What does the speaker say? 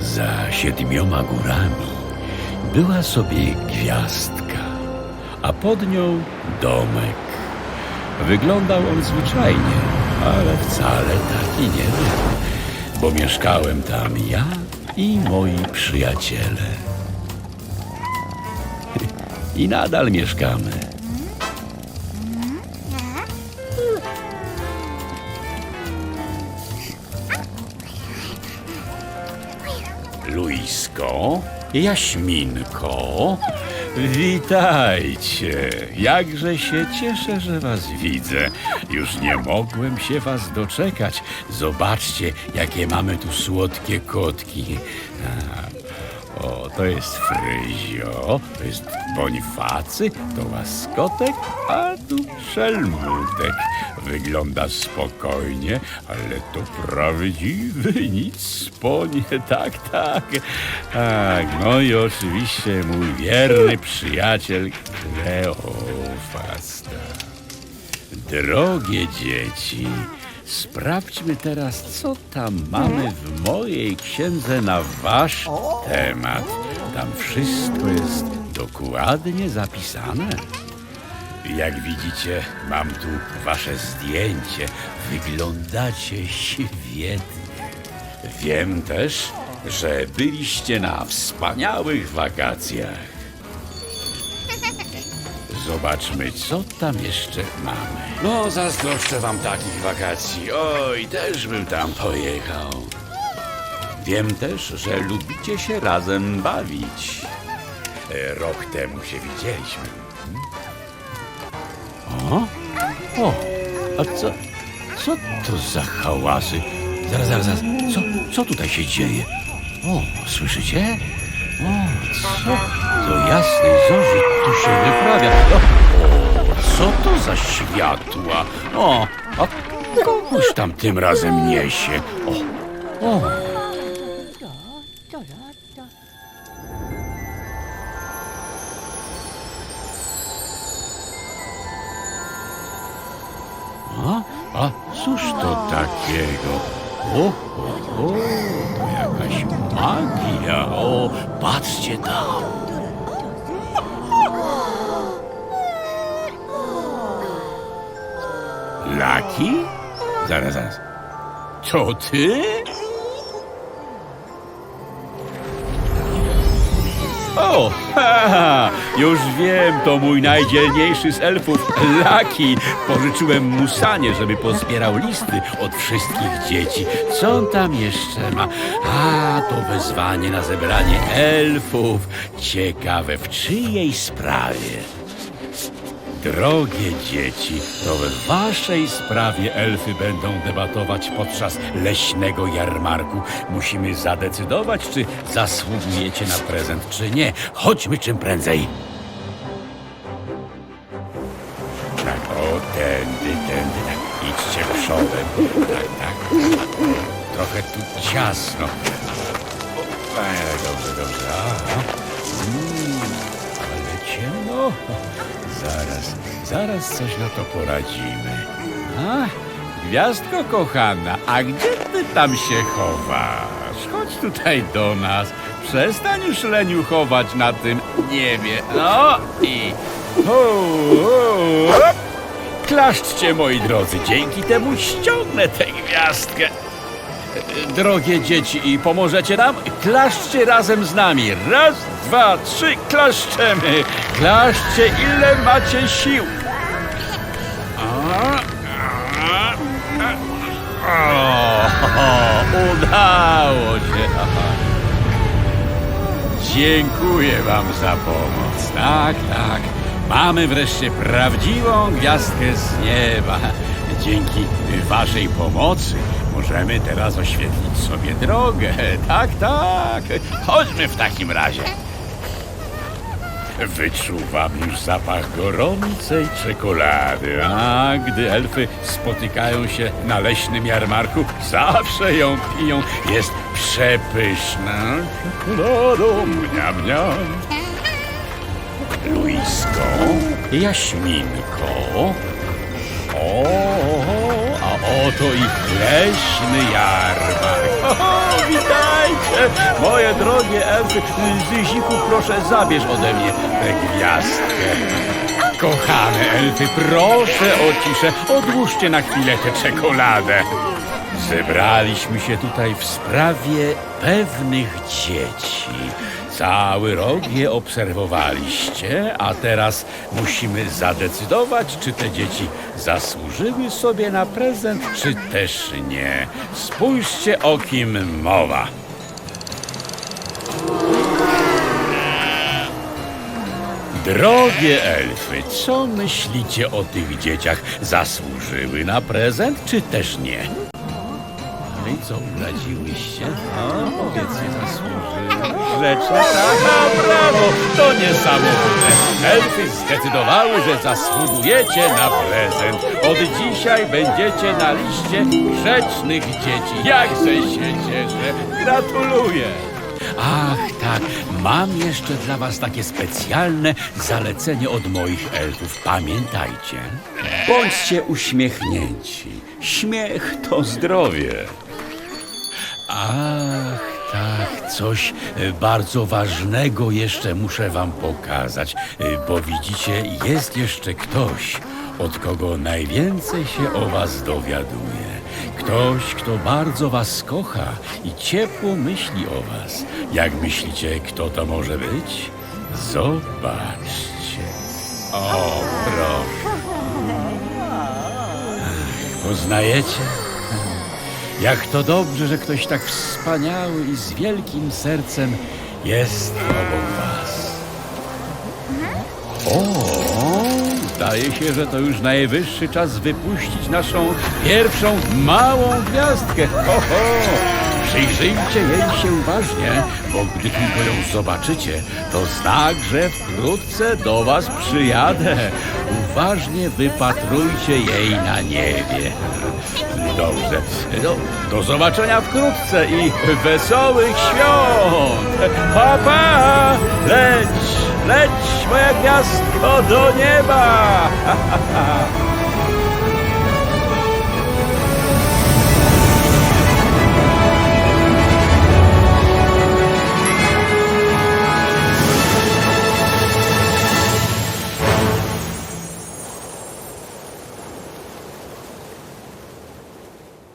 Za siedmioma górami była sobie gwiazdka, a pod nią domek. Wyglądał on zwyczajnie, ale wcale taki nie był, bo mieszkałem tam ja i moi przyjaciele. I nadal mieszkamy. Luisko, Jaśminko, witajcie. Jakże się cieszę, że was widzę. Już nie mogłem się was doczekać. Zobaczcie, jakie mamy tu słodkie kotki. O, to jest Fryzio, to jest Bonifacy, to Łaskotek, a tu Szelmutek. Wygląda spokojnie, ale to prawdziwy nic po nie, tak, tak. Tak, no i oczywiście mój wierny przyjaciel Kleofasta. Drogie dzieci, sprawdźmy teraz, co tam mamy w mojej księdze na wasz temat. Tam wszystko jest dokładnie zapisane. Jak widzicie, mam tu wasze zdjęcie. Wyglądacie świetnie. Wiem też, że byliście na wspaniałych wakacjach. Zobaczmy, co tam jeszcze mamy. No, zazdroszczę wam takich wakacji. Oj, też bym tam pojechał. Wiem też, że lubicie się razem bawić. E, Rok temu się widzieliśmy. O? O, a co, co to za hałasy? Zaraz, zaraz, zaraz. Co, co tutaj się dzieje? O, słyszycie? O, co do jasnej zorzy tu się wyprawia? O, o, co to za światła? O, a kogoś tam tym razem niesie. O, o. A, a cóż to takiego? O, o, o, to jakaś magia. O, patrzcie tam. Laki? Zaraz, zaraz. To ty? O, ha, ha, już wiem, to mój najdzielniejszy z elfów, Laki. Pożyczyłem mu sanie, żeby pozbierał listy od wszystkich dzieci. Co on tam jeszcze ma? A, to wezwanie na zebranie elfów. Ciekawe, w czyjej sprawie? Drogie dzieci, to w waszej sprawie elfy będą debatować podczas leśnego jarmarku. Musimy zadecydować, czy zasługujecie na prezent, czy nie. Chodźmy czym prędzej. Tak, o, tędy, tędy. Idźcie przodem. Tak, tak. Trochę tu ciasno. O, e, dobrze, dobrze. Aha. Mm, Zaraz, zaraz coś na to poradzimy. A, gwiazdko kochana, a gdzie ty tam się chowasz? Chodź tutaj do nas. Przestań już leniu chować na tym niebie. No i... Ho, ho, hop. Klaszczcie, moi drodzy, dzięki temu ściągnę tę gwiazdkę. Drogie dzieci, pomożecie nam? Klaszczcie razem z nami. Raz, dwa, trzy, klaszczemy. Klaszczcie, ile macie sił. A, a, a. O, udało się. Dziękuję wam za pomoc. Tak, tak. Mamy wreszcie prawdziwą gwiazdkę z nieba. Dzięki waszej pomocy możemy teraz oświetlić sobie drogę. Tak, tak. Chodźmy w takim razie. Wyczuwam już zapach gorącej czekolady, a gdy elfy spotykają się na leśnym jarmarku, zawsze ją piją. Jest przepyszna czekoladą, mniam, mniam. Luisko, Jaśminko. O, oto i leśny jarmark. O, witajcie! Moje drogie elfy, Zyziku, proszę zabierz ode mnie tę gwiazdkę. Kochane elfy, proszę o ciszę, odłóżcie na chwilę tę czekoladę. Zebraliśmy się tutaj w sprawie pewnych dzieci. Cały rok je obserwowaliście, a teraz musimy zadecydować, czy te dzieci zasłużyły sobie na prezent, czy też nie. Spójrzcie, o kim mowa. Drogie elfy, co myślicie o tych dzieciach? Zasłużyły na prezent, czy też nie? No i co, uradziłyście? No, powiedzcie, zasłużyły. Grzeczne, tak, a brawo, to niesamowite. Elfy zdecydowały, że zasługujecie na prezent. Od dzisiaj będziecie na liście grzecznych dzieci. Jakże się cieszę. Gratuluję. Ach, tak, mam jeszcze dla was takie specjalne zalecenie od moich elfów. Pamiętajcie, bądźcie uśmiechnięci. Śmiech to zdrowie. Ach, tak, coś e, bardzo ważnego jeszcze muszę wam pokazać, e, bo widzicie, jest jeszcze ktoś, od kogo najwięcej się o was dowiaduje. Ktoś, kto bardzo was kocha i ciepło myśli o was. Jak myślicie, kto to może być? Zobaczcie. O, proszę. Poznajecie? Jak to dobrze, że ktoś tak wspaniały i z wielkim sercem jest obok was. O, zdaje się, że to już najwyższy czas wypuścić naszą pierwszą małą gwiazdkę. Ho, ho. Przyjrzyjcie jej się uważnie, bo gdy tylko ją zobaczycie, to znak, że wkrótce do was przyjadę. Uważnie wypatrujcie jej na niebie. Dobrze. Do, do zobaczenia wkrótce i wesołych świąt. Pa, pa! Leć, leć, moja gwiazdko, do nieba!